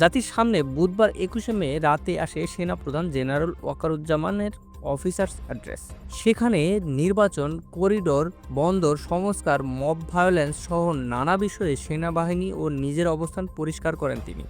জাতির সামনে বুধবার একুশে মে রাতে আসে সেনাপ্রধান জেনারেল ওয়াকারুজ্জামানের অফিসার্স অ্যাড্রেস। সেখানে নির্বাচন, করিডোর, বন্দর, সংস্কার, মব ভায়োলেন্স সহ নানা বিষয়ে সেনাবাহিনী ও নিজের অবস্থান পরিষ্কার করেন তিনি।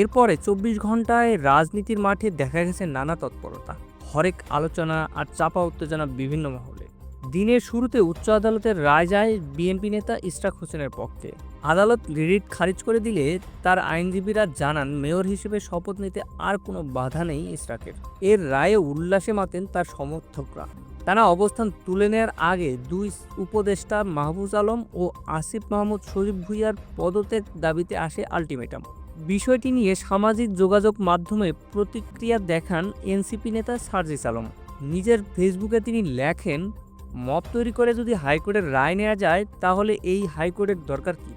এরপরে চব্বিশ ঘন্টায় রাজনীতির মাঠে দেখা গেছে নানা তৎপরতা, হরেক আলোচনা আর চাপা উত্তেজনা বিভিন্ন মহলে। দিনের শুরুতে উচ্চ আদালতের রায় যায় বিএনপি নেতা ইশরাক হোসেনের পক্ষে। আদালত রিট খারিজ করে দিলে তার আইনজীবীরা জানান মেয়র হিসেবে শপথ নিতে আর কোনো বাধা নেই ইসরাকের এর রায়ে উল্লাসে মাতেন তার সমর্থকরা। তারা অবস্থান তুলে নেওয়ার আগে দুই উপদেষ্টা মাহবুজ আলম ও আসিফ মাহমুদ শরীফ ভুইয়ার পদত্যাগ দাবিতে আসে আলটিমেটাম। বিষয়টি নিয়ে সামাজিক যোগাযোগ মাধ্যমে প্রতিক্রিয়া দেখান এনসিপি নেতা সার্জিস আলম। নিজের ফেসবুকে তিনি লেখেন মব তৈরি করে যদি হাইকোর্টের রায় নেওয়া যায়, তাহলে এই হাইকোর্টের দরকার কি?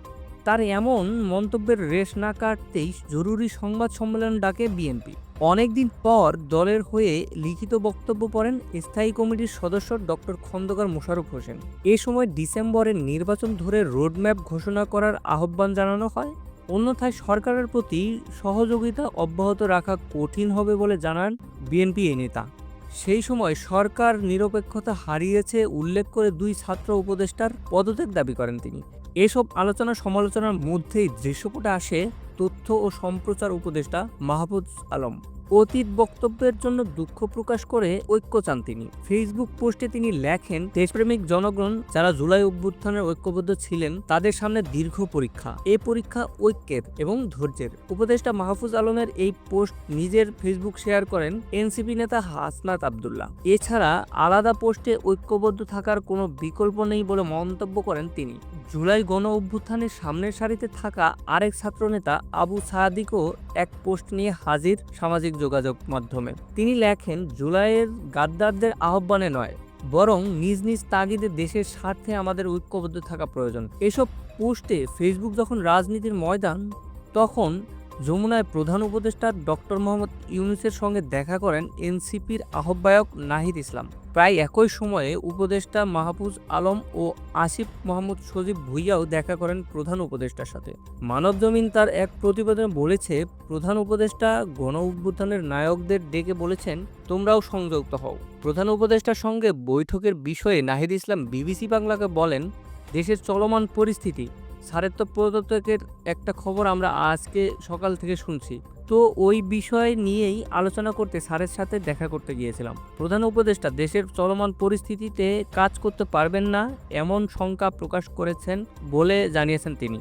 তার এমন মন্তব্যের রেশ না কাটতেই জরুরি সংবাদ সম্মেলন ডাকে বিএনপি। অনেকদিন পর দলের হয়ে লিখিত বক্তব্য পড়েন স্থায়ী কমিটির সদস্য ডক্টর খন্দকার মোশাররফ হোসেন। এ সময় ডিসেম্বরের নির্বাচন ধরে রোডম্যাপ ঘোষণা করার আহ্বান জানানো হয়। অন্যথায় সরকারের প্রতি সহযোগিতা অব্যাহত রাখা কঠিন হবে বলে জানান বিএনপি এই নেতা। সেই সময় সরকার নিরপেক্ষতা হারিয়েছে উল্লেখ করে দুই ছাত্র উপদেষ্টার পদত্যাগ দাবি করেন তিনি। এসব আলোচনা সমালোচনার মধ্যেই দৃশ্যপটে আসে তথ্য ও সম্প্রচার উপদেষ্টা মাহফুজ আলম। অতীত বক্তব্যের জন্য দুঃখ প্রকাশ করে ঐক্য চান তিনি। ফেসবুক পোস্টে তিনি লেখেন, দেশপ্রেমিক জনগণ যারা জুলাই অভ্যুত্থানের ঐক্যবদ্ধ ছিলেন, তাদের সামনে দীর্ঘ পরীক্ষা। এ পরীক্ষা ঐক্যের এবং ধৈর্যের। উপদেষ্টা মাহফুজ আলমের এই পোস্ট নিজের ফেসবুক শেয়ার করেন এনসিপি নেতা হাসনাত আবদুল্লাহ। এছাড়া আলাদা পোস্টে ঐক্যবদ্ধ থাকার কোনো বিকল্প নেই বলে মন্তব্য করেন তিনি। জুলাই গণ অভ্যুত্থানের সামনের সারিতে থাকা আরেক ছাত্রনেতা আবু সাদিকও এক পোস্ট নিয়ে হাজির সামাজিক যোগাযোগ মাধ্যমে। তিনি লেখেন, জুলাইয়ের গাদ্দারদের আহ্বানে নয়, বরং নিজ নিজ তাগিদে দেশের স্বার্থে আমাদের ঐক্যবদ্ধ থাকা প্রয়োজন। এসব পোস্টে ফেসবুক যখন রাজনীতির ময়দান, তখন যমুনায় প্রধান উপদেষ্টা ডক্টর মোহাম্মদ ইউনুসের সঙ্গে দেখা করেন এনসিপির আহ্বায়ক নাহিদ ইসলাম। প্রায় একই সময়ে উপদেষ্টা মাহফুজ আলম ও আসিফ মোহাম্মদ সজীব ভুইয়াও দেখা করেন প্রধান উপদেষ্টার সাথে। মানব জমিন তার এক প্রতিবেদনে বলেছে, প্রধান উপদেষ্টা গণ অভ্যুত্থানের নায়কদের ডেকে বলেছেন, তোমরাও সংযুক্ত হও। প্রধান উপদেষ্টার সঙ্গে বৈঠকের বিষয়ে নাহিদ ইসলাম বিবিসি বাংলাকে বলেন, দেশের চলমান পরিস্থিতি স্যারের তো পদত্যাগের একটা খবর আমরা আজকে সকাল থেকে শুনছি। তো ওই বিষয় নিয়েই আলোচনা করতে স্যারের সাথে দেখা করতে গিয়েছিলাম। প্রধান উপদেষ্টা, দেশের চলমান পরিস্থিতিতে কাজ করতে পারবেন না, এমন শঙ্কা প্রকাশ করেছেন বলে জানিয়েছেন তিনি।